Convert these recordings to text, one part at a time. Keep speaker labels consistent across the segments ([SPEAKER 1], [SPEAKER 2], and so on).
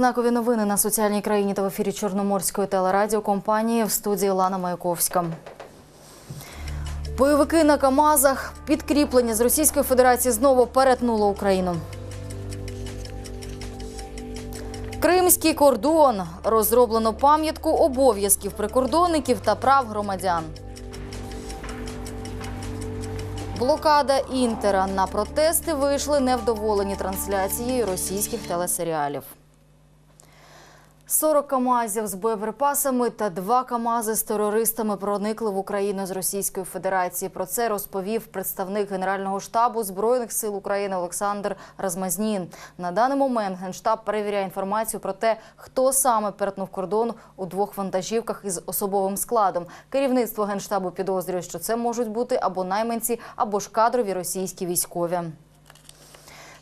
[SPEAKER 1] Знакові новини на соціальній країні та в ефірі Чорноморської телерадіокомпанії в студії Лана Маяковська. Бойовики на Камазах підкріплення з Російської Федерації знову перетнуло Україну. Кримський кордон розроблено пам'ятку обов'язків прикордонників та прав громадян. Блокада інтера на протести вийшли невдоволені трансляцією російських телесеріалів. 40 камазів з боєприпасами та два камази з терористами проникли в Україну з Російської Федерації. Про це розповів представник Генерального штабу збройних сил України Олександр Размазнін. На даний момент генштаб перевіряє інформацію про те, хто саме перетнув кордон у двох вантажівках із особовим складом. Керівництво генштабу підозрює, що це можуть бути або найманці, або ж кадрові російські військові.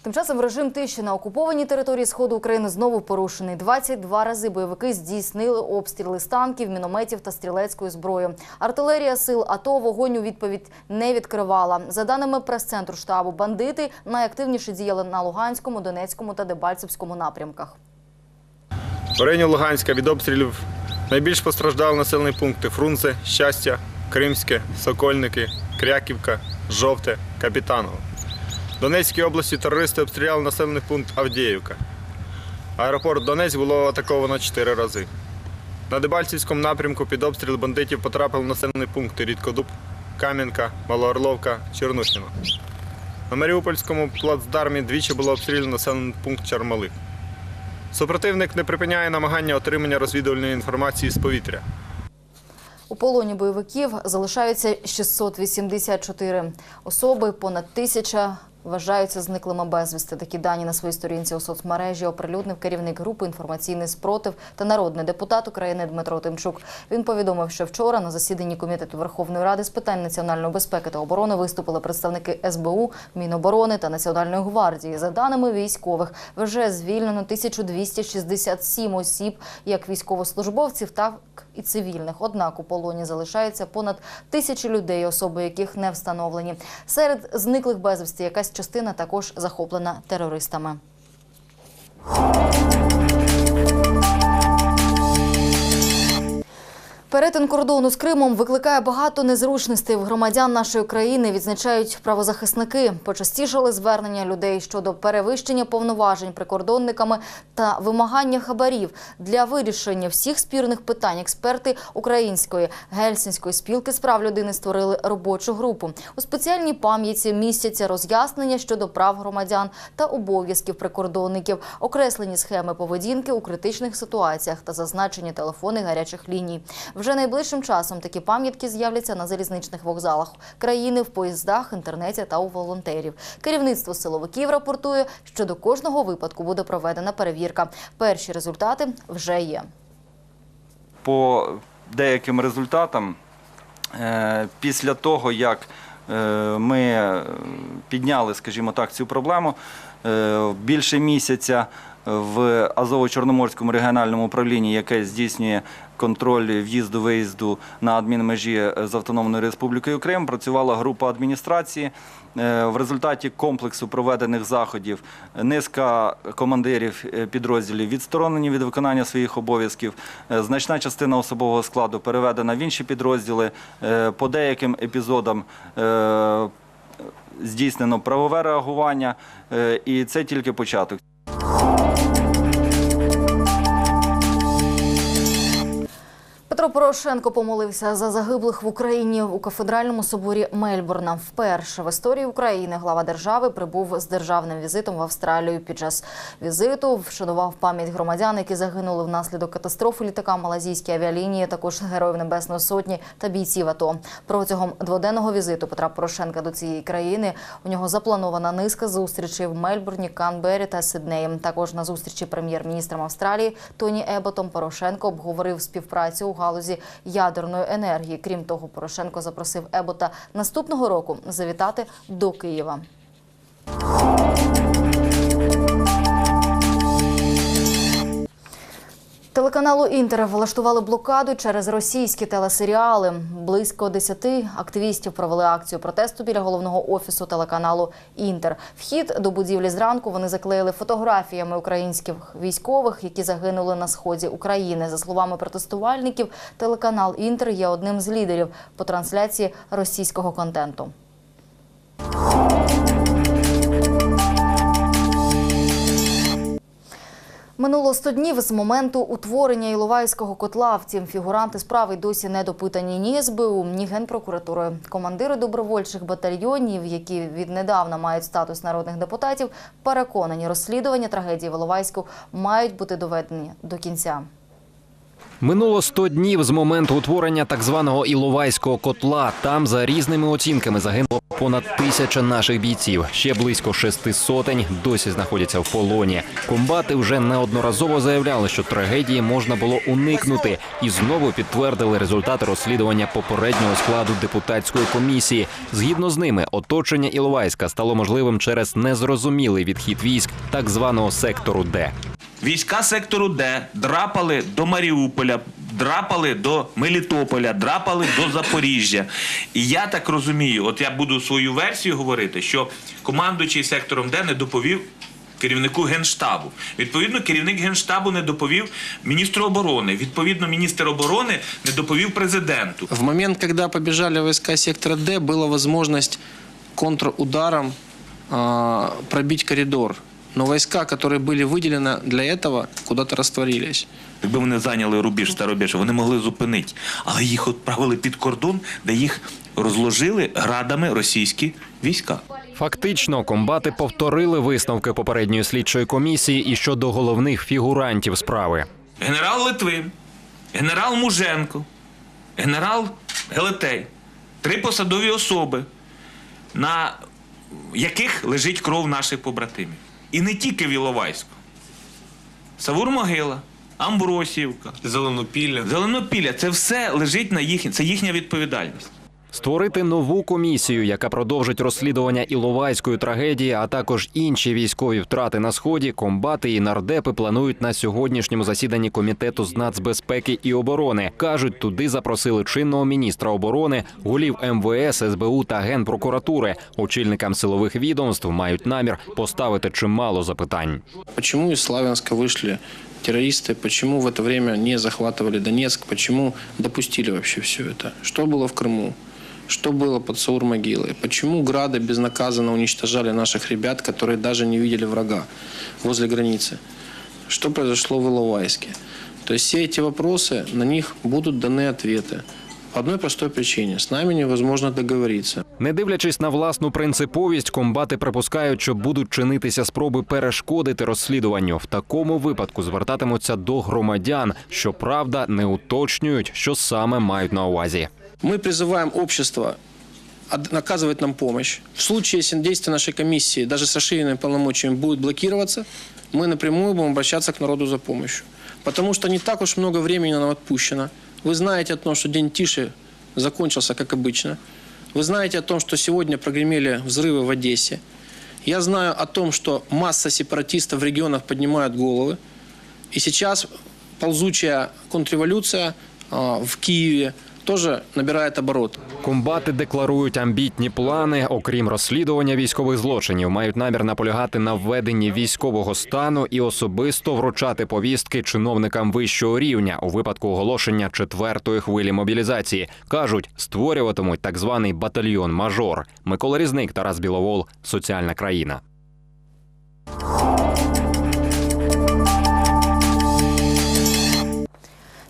[SPEAKER 1] Тим часом режим тиші на окупованій території сходу України знову порушений. 22 рази бойовики здійснили обстріли з танків, мінометів та стрілецької зброї. Артилерія сил АТО вогонь у відповідь не відкривала. За даними прес-центру штабу, бандити найактивніше діяли на Луганському, Донецькому та Дебальцевському напрямках.
[SPEAKER 2] В районі Луганська від обстрілів найбільш постраждали населені пункти Фрунзе, Щастя, Кримське, Сокольники, Кряківка, Жовте, Капітаново. Донецькій області терористи обстріляли населений пункт Авдіївка. Аеропорт Донець було атаковано чотири рази. На Дебальцівському напрямку під обстріл бандитів потрапили населені пункти Рідкодуб, Кам'янка, Малоорловка, Чернухіно. На Маріупольському плацдармі двічі було обстріляно населений пункт Чармалих. Супротивник не припиняє намагання отримання розвідувальної інформації з повітря.
[SPEAKER 1] У полоні бойовиків залишаються 684 особи, понад тисяча вважаються зниклими безвісти. Такі дані на своїй сторінці у соцмережі оприлюднив керівник групи інформаційний спротив та народний депутат України Дмитро Тимчук. Він повідомив, що вчора на засіданні комітету Верховної Ради з питань національної безпеки та оборони виступили представники СБУ, Міноборони та Національної гвардії. За даними військових, вже звільнено 1267 осіб, як військовослужбовців, так і цивільних. Однак у полоні залишається понад тисячі людей, особи яких не встановлені. Серед зниклих безвісти якась частина також захоплена терористами. Перетин кордону з Кримом викликає багато незручностей в громадян нашої країни. Відзначають правозахисники. Почастішали звернення людей щодо перевищення повноважень прикордонниками та вимагання хабарів для вирішення всіх спірних питань. Експерти української гельсінської спілки з прав людини створили робочу групу. У спеціальній пам'яті містяться роз'яснення щодо прав громадян та обов'язків прикордонників, окреслені схеми поведінки у критичних ситуаціях та зазначені телефони гарячих ліній. Вже найближчим часом такі пам'ятки з'являться на залізничних вокзалах країни, в поїздах, інтернеті та у волонтерів. Керівництво силовиків рапортує, що до кожного випадку буде проведена перевірка. Перші результати вже є.
[SPEAKER 3] по деяким результатам, е, після того, як е, ми підняли, скажімо так, цю проблему, е, більше місяця в Азово-Чорноморському регіональному управлінні, яке здійснює контроль в'їзду-виїзду на адмінмежі з Автономною Республікою Крим, працювала група адміністрації. Е, В результаті комплексу проведених заходів низка командирів е, підрозділів відсторонені від виконання своїх обов'язків. Е, Значна частина особового складу переведена в інші підрозділи. Е, По деяким епізодам е, здійснено правове реагування, е, і це тільки початок.
[SPEAKER 1] Порошенко помолився за загиблих в Україні у кафедральному соборі Мельбурна. Вперше в історії України глава держави прибув з державним візитом в Австралію. Під час візиту вшанував пам'ять громадян, які загинули внаслідок катастрофи літака малазійські авіалінії, також героїв Небесної Сотні та бійців АТО. Протягом дводенного візиту Петра Порошенка до цієї країни у нього запланована низка зустрічей в Мельбурні, Канбері та Сиднеї. Також на зустрічі прем'єр-міністром Австралії Тоні Еботом Порошенко обговорив співпрацю у галузі ядерної енергії. Крім того, Порошенко запросив Ебота наступного року завітати до Києва. Телеканалу Інтер влаштували блокаду через російські телесеріали. Близько десяти активістів провели акцію протесту біля головного офісу телеканалу Інтер. Вхід до будівлі зранку вони заклеїли фотографіями українських військових, які загинули на сході України. За словами протестувальників, телеканал Інтер є одним з лідерів по трансляції російського контенту. Минуло 100 днів з моменту утворення Іловайського котла. Втім, фігуранти справи досі не допитані ні СБУ, ні Генпрокуратурою. Командири добровольчих батальйонів, які віднедавна мають статус народних депутатів, переконані, розслідування трагедії в Іловайську мають бути доведені до кінця.
[SPEAKER 4] Минуло 100 днів з моменту утворення так званого Іловайського котла. Там за різними оцінками загинуло понад тисяча наших бійців. Ще близько шести сотень досі знаходяться в полоні. Комбати вже неодноразово заявляли, що трагедії можна було уникнути, і знову підтвердили результати розслідування попереднього складу депутатської комісії. Згідно з ними, оточення Іловайська стало можливим через незрозумілий відхід військ так званого сектору Д.
[SPEAKER 5] Війська сектору Д драпали до Маріуполя, драпали до Мелітополя, драпали до Запоріжжя. І я так розумію, от я буду свою версію говорити, що командуючий сектором Д не доповів. Керівнику генштабу. Відповідно, керівник генштабу не доповів міністру оборони. Відповідно, міністр оборони не доповів президенту.
[SPEAKER 6] В момент, когда побежали войска сектора Д, была возможность контрударом а, пробить коридор. Но войска, которые были выделены для этого, куда-то растворились.
[SPEAKER 5] Якби вони зайняли рубіж Старобіж, вони могли зупинити. Але їх відправили під кордон, де їх розложили градами російські війська.
[SPEAKER 4] Фактично, комбати повторили висновки попередньої слідчої комісії і щодо головних фігурантів справи.
[SPEAKER 5] Генерал Литвин, генерал Муженко, генерал Гелетей. Три посадові особи, на яких лежить кров наших побратимів. І не тільки в Іловайську. Савур Могила, Амбросіївка,
[SPEAKER 7] Зеленопілля.
[SPEAKER 5] Зеленопілля це все лежить на їхній, це їхня відповідальність.
[SPEAKER 4] Створити нову комісію, яка продовжить розслідування Іловайської трагедії, а також інші військові втрати на сході, комбати і нардепи планують на сьогоднішньому засіданні комітету з нацбезпеки і оборони. кажуть, туди запросили чинного міністра оборони, голів МВС, СБУ та генпрокуратури. Очільникам силових відомств мають намір поставити чимало запитань.
[SPEAKER 6] Почему из Славянска вышли террористы? Почему в это время не захватывали Донецк? Почему допустили вообще все это? Что было в Крыму? Что было под Саур-могилой? Почему грады безнаказанно уничтожали наших ребят, которые даже не видели врага возле границы? Что произошло в Иловайске? То есть все эти вопросы, на них будут даны ответы. По одной простой причине. С нами невозможно договориться.
[SPEAKER 4] Не дивлячись на власну принциповість, комбати припускають, що будуть чинитися спроби перешкодити розслідуванню. В такому випадку звертатимуться до громадян, що правда не уточнюють, що саме мають на увазі.
[SPEAKER 6] Мы призываем общество оказывать нам помощь. В случае, если действия нашей комиссии, даже с расширенными полномочиями, будут блокироваться, мы напрямую будем обращаться к народу за помощью. Потому что не так уж много времени нам отпущено. Вы знаете о том, что день тише закончился, как обычно. Вы знаете о том, что сегодня прогремели взрывы в Одессе. Я знаю о том, что масса сепаратистов в регионах поднимают головы. И сейчас ползучая контрреволюция а, в Киеве тоже набирает обороты.
[SPEAKER 4] Комбати декларують амбітні плани. Окрім розслідування військових злочинів, мають намір наполягати на введенні військового стану і особисто вручати повістки чиновникам вищого рівня у випадку оголошення четвертої хвилі мобілізації. кажуть, створюватимуть так званий батальйон мажор. Микола Різник, Тарас Біловол, соціальна країна.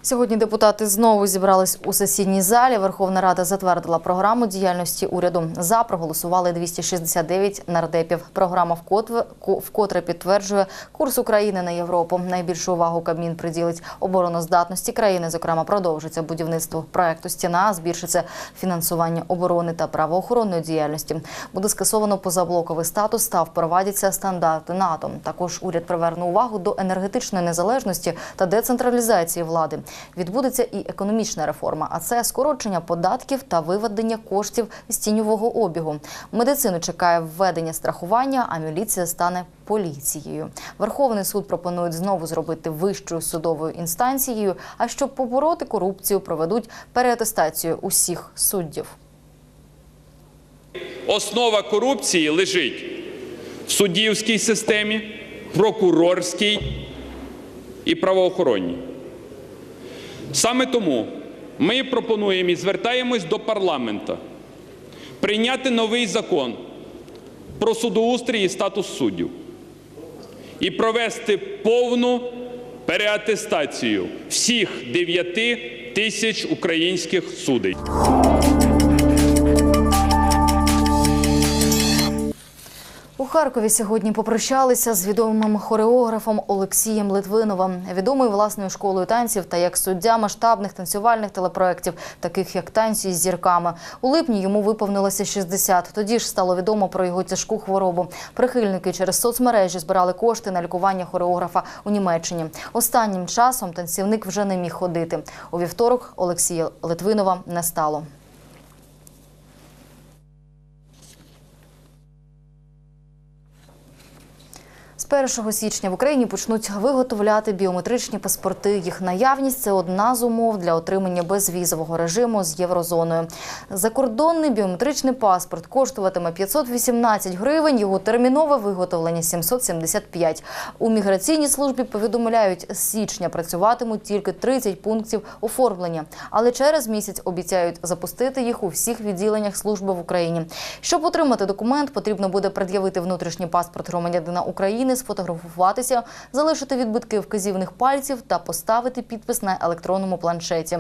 [SPEAKER 1] Сьогодні депутати знову зібрались у сесійній залі. Верховна Рада затвердила програму діяльності уряду. За проголосували 269 нардепів. Програма вкотре, підтверджує курс України на Європу. Найбільшу увагу Кабмін приділить обороноздатності країни. Зокрема, продовжиться будівництво проекту Стіна, збільшиться фінансування оборони та правоохоронної діяльності. Буде скасовано позаблоковий статус та впровадяться стандарти НАТО. Також уряд приверне увагу до енергетичної незалежності та децентралізації влади. Відбудеться і економічна реформа, а це скорочення податків та виведення коштів з тіньового обігу. Медицину чекає введення страхування, а міліція стане поліцією. Верховний суд пропонують знову зробити вищою судовою інстанцією. А щоб побороти корупцію, проведуть переатестацію усіх суддів.
[SPEAKER 7] Основа корупції лежить в суддівській системі, прокурорській і правоохоронній. Саме тому ми пропонуємо і звертаємось до парламента прийняти новий закон про судоустрій і статус суддів і провести повну переатестацію всіх 9 тисяч українських судей.
[SPEAKER 1] Харкові сьогодні попрощалися з відомим хореографом Олексієм Литвиновим, відомий власною школою танців та як суддя масштабних танцювальних телепроєктів, таких як танці з зірками. У липні йому виповнилося 60. Тоді ж стало відомо про його тяжку хворобу. Прихильники через соцмережі збирали кошти на лікування хореографа у Німеччині. Останнім часом танцівник вже не міг ходити. У вівторок Олексія Литвинова не стало. З 1 січня в Україні почнуть виготовляти біометричні паспорти. Їх наявність це одна з умов для отримання безвізового режиму з єврозоною. Закордонний біометричний паспорт коштуватиме 518 гривень. Його термінове виготовлення 775. У міграційній службі повідомляють, з січня працюватимуть тільки 30 пунктів оформлення, але через місяць обіцяють запустити їх у всіх відділеннях служби в Україні. Щоб отримати документ, потрібно буде пред'явити внутрішній паспорт громадянина України, сфотографуватися, залишити відбитки вказівних пальців та поставити підпис на електронному планшеті.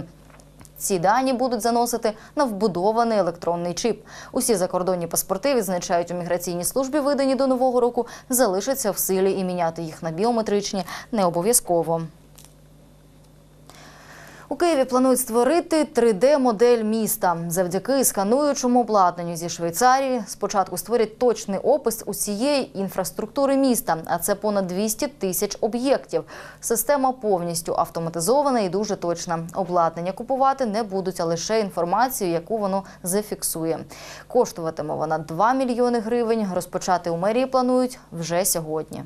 [SPEAKER 1] Ці дані будуть заносити на вбудований електронний чіп. Усі закордонні паспорти відзначають у міграційній службі, видані до нового року, залишаться в силі і міняти їх на біометричні не обов'язково. У Києві планують створити 3D-модель міста. Завдяки скануючому обладнанню зі Швейцарії спочатку створять точний опис усієї інфраструктури міста, а це понад 200 тисяч об'єктів. Система повністю автоматизована і дуже точна. Обладнання купувати не будуть, а лише інформацію, яку воно зафіксує. Коштуватиме вона 2 мільйони гривень. Розпочати у мерії планують вже сьогодні.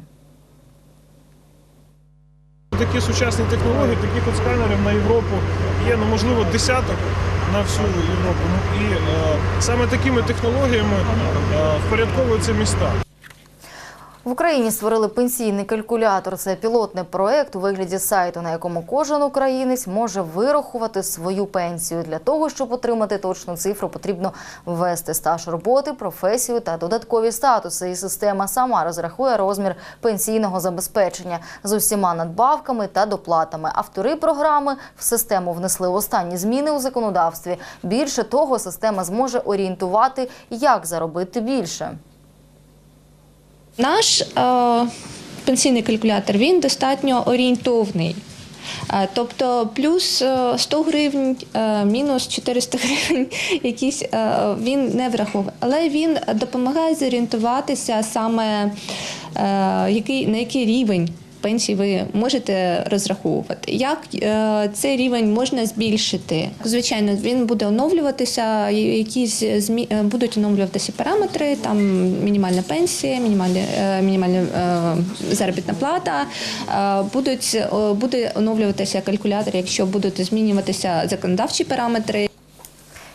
[SPEAKER 8] Такі сучасні технології, таких от сканерів на Європу є, ну, можливо, десяток на всю Європу. Ну, І е, саме такими технологіями е, впорядковуються міста.
[SPEAKER 1] В Україні створили пенсійний калькулятор. Це пілотний проект у вигляді сайту, на якому кожен українець може вирахувати свою пенсію. Для того, щоб отримати точну цифру, потрібно ввести стаж роботи, професію та додаткові статуси. І система сама розрахує розмір пенсійного забезпечення з усіма надбавками та доплатами. Автори програми в систему внесли останні зміни у законодавстві. Більше того, система зможе орієнтувати, як заробити більше.
[SPEAKER 9] Наш е, пенсійний калькулятор він достатньо орієнтовний. Е, Тобто плюс е, 100 гривень, е, мінус 400 гривень, якісь е, він не враховує. Але він допомагає зорієнтуватися саме е, на який рівень пенсії ви можете розраховувати. Як е, цей рівень можна збільшити? Звичайно, він буде оновлюватися, якісь змі... е, будуть оновлюватися параметри, там мінімальна пенсія, мінімальна, е, мінімальна заробітна плата. Будуть, буде оновлюватися калькулятор, якщо будуть змінюватися законодавчі параметри.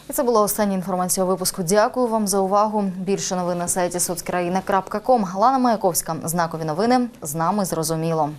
[SPEAKER 1] І це була остання інформація у випуску. Дякую вам за увагу. Більше новин на сайті соцкраїна.ком. Лана Маяковська. Знакові новини. З нами зрозуміло.